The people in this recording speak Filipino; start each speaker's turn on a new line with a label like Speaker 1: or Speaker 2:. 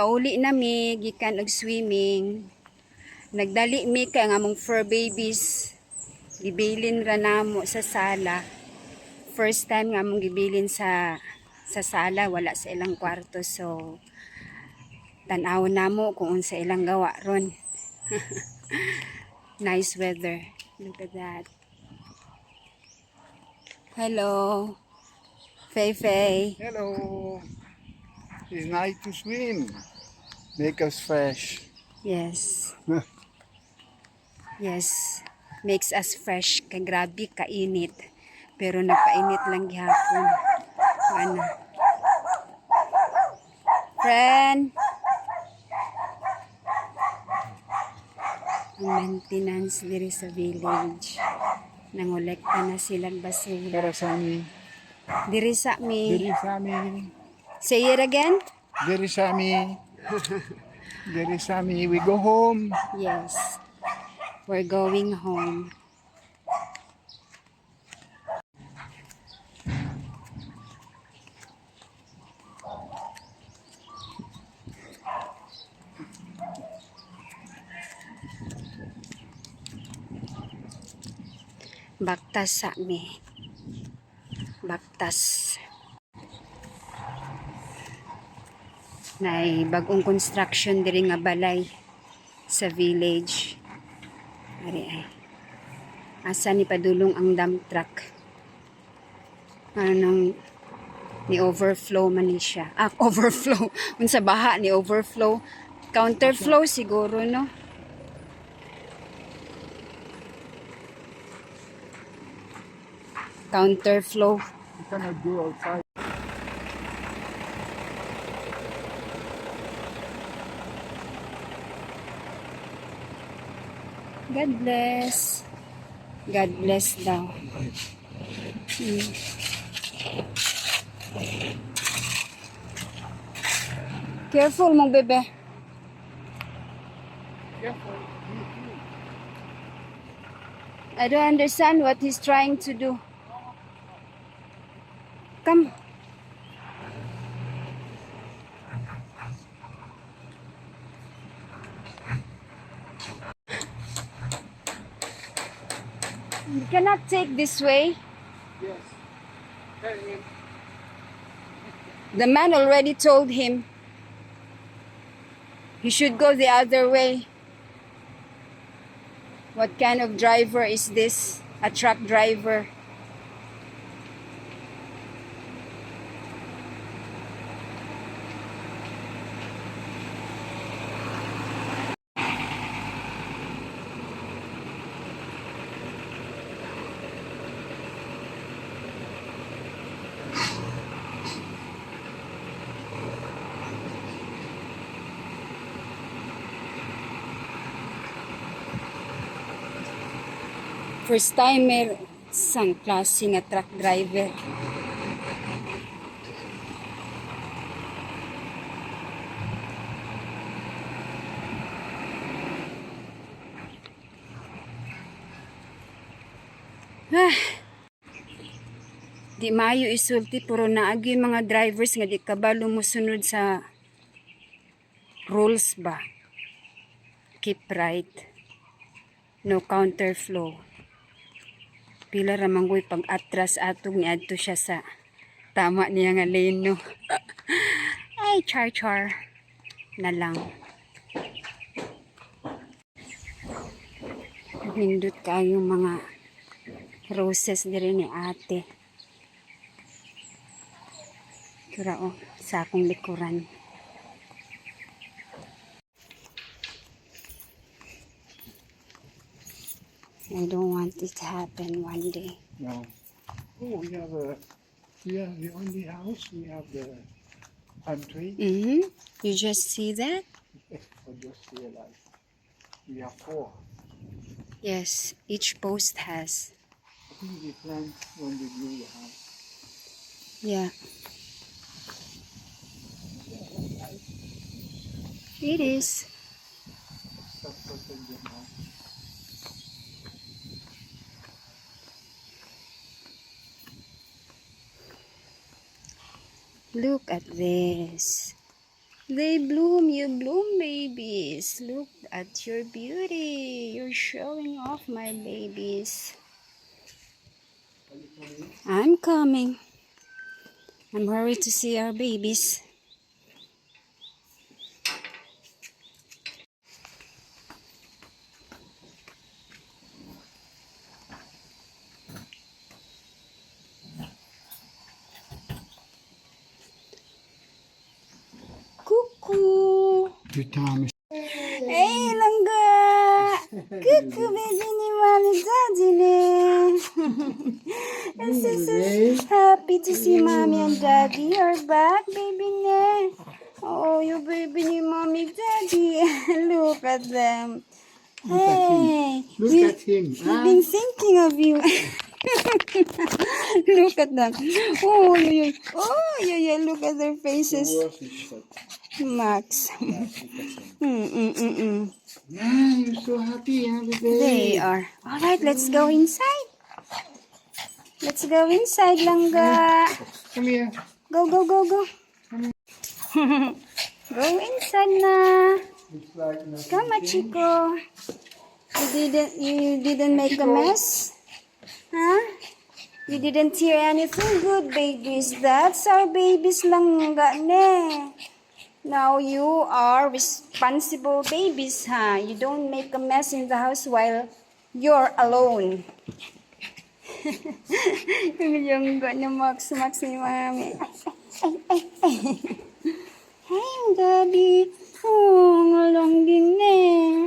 Speaker 1: pauli na mi gikan og swimming. Nagdali mi kay nga mong fur babies. Gibilin ra namo sa sala. First time nga mong gibilin sa sa sala wala sa ilang kwarto so tan-aw namo kung unsa ilang gawa ron. nice weather. Look at that. Hello. Fei Fei.
Speaker 2: Hello. It's nice to swim. Make us fresh.
Speaker 1: Yes. Yes. Makes us fresh. Kay grabe kainit. Pero napainit lang gihapon. Ano? Friend. Ang maintenance diri sa village. Nangolekta na silang basura.
Speaker 2: Para sa amin.
Speaker 1: Diri sa mi.
Speaker 2: Diri sa amin.
Speaker 1: Say it again?
Speaker 2: Diri sa amin. Diri sa amin. We go home.
Speaker 1: Yes. We're going home. Baktas sa mi. Baktas. Nay bagong construction diri nga balay sa village. Ari ay. Asa ni padulong ang dump truck. Ano nang ni overflow man ni siya. Ah, overflow. Unsa baha ni overflow. Counterflow siguro no. Counterflow.
Speaker 2: We cannot go.
Speaker 1: God bless. God bless daw. Mm. Careful mong bebe.
Speaker 2: Careful.
Speaker 1: I don't understand what he's trying to do. Come. You cannot take this way.
Speaker 2: Yes. Tell him.
Speaker 1: The man already told him he should go the other way. What kind of driver is this? A truck driver. First timer sang klase nga truck driver. Ah. Di mayo isulti pero naagi mga drivers nga di kabalo mo sunod sa rules ba. Keep right. No counterflow pila ra manggoy pag atras atong ni adto siya sa tama niya nga lane no? Ay char char. Na lang. Nindot kayo mga roses diri ni ate. Kira oh, sa akong likuran. I don't want it to happen one day.
Speaker 2: No. Oh, we have a. We are the only house. We have the pantry.
Speaker 1: Mm-hmm. You just see that?
Speaker 2: I just realized. We have four.
Speaker 1: Yes, each post has.
Speaker 2: I think we planned when we grew the house.
Speaker 1: Yeah. It is. Look at this. They bloom, you bloom, babies. Look at your beauty. You're showing off, my babies. I'm coming. I'm worried to see our babies. Cuckoo!
Speaker 2: Your time is
Speaker 1: Hey, langga! Cuckoo, baby ni mommy daddy ne. This is so happy to see mommy and daddy are back, baby ne. Oh, your baby ni mommy daddy. Look at them. Hey,
Speaker 2: Look
Speaker 1: we,
Speaker 2: at him.
Speaker 1: we've been thinking of you. look at them. Oh, yeah, yeah. Oh, yeah, yeah. Look at their faces. Max. mm, mm, mm, mm.
Speaker 2: Yeah, you're so happy, huh, baby?
Speaker 1: They are. All right, let's go inside. Let's go inside, Langga.
Speaker 2: Come here.
Speaker 1: Go, go, go, go. go inside na.
Speaker 2: Like.
Speaker 1: Come on, Chico. You didn't, you didn't make a mess? Huh? You didn't hear anything good, babies. That's our babies, Langga, ne. Now you are responsible babies, huh? You don't make a mess in the house while you're alone. Yung na Max, Max ni Mami. Ay, ay, ay, ay. Hey, Daddy. Oh, ngalong din eh.